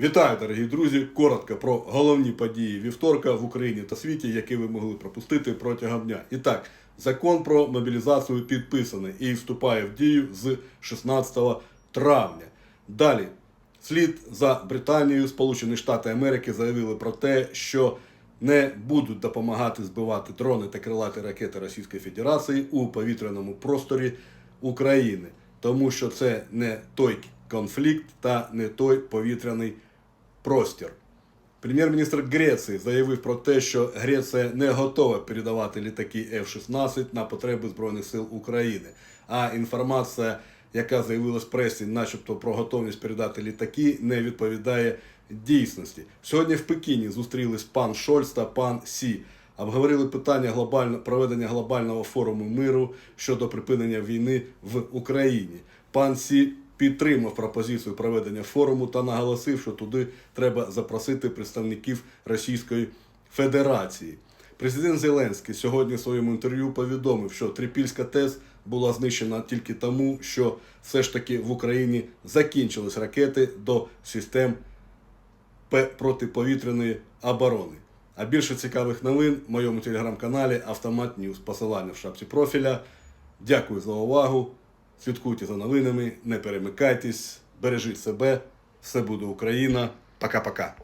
Вітаю, дорогі друзі! Коротко про головні події вівторка в Україні та світі, які ви могли пропустити протягом дня. І так, закон про мобілізацію підписаний і вступає в дію з 16 травня. Далі, слід за Британією, Сполучені Штати Америки заявили про те, що не будуть допомагати збивати дрони та крилаті ракети Російської Федерації у повітряному просторі України, тому що це не той конфлікт та не той повітряний простір. Прем'єр-міністр Греції заявив про те, що Греція не готова передавати літаки F-16 на потреби Збройних сил України. А інформація, яка з'явилась в пресі, начебто про готовність передати літаки, не відповідає дійсності. Сьогодні в Пекіні зустрілись пан Шольц та пан Сі. Обговорили питання глобально, проведення глобального форуму миру щодо припинення війни в Україні. Пан Сі підтримав пропозицію проведення форуму та наголосив, що туди треба запросити представників Російської Федерації. Президент Зеленський сьогодні в своєму інтерв'ю повідомив, що Трипільська ТЕС була знищена тільки тому, що все ж таки в Україні закінчились ракети до систем протиповітряної оборони. А більше цікавих новин в моєму телеграм-каналі Автомат Ньюс. Посилання в шапці профіля. Дякую за увагу. Слідкуйте за новинами, не перемикайтесь, бережіть себе. Все буде Україна. Пока-пока.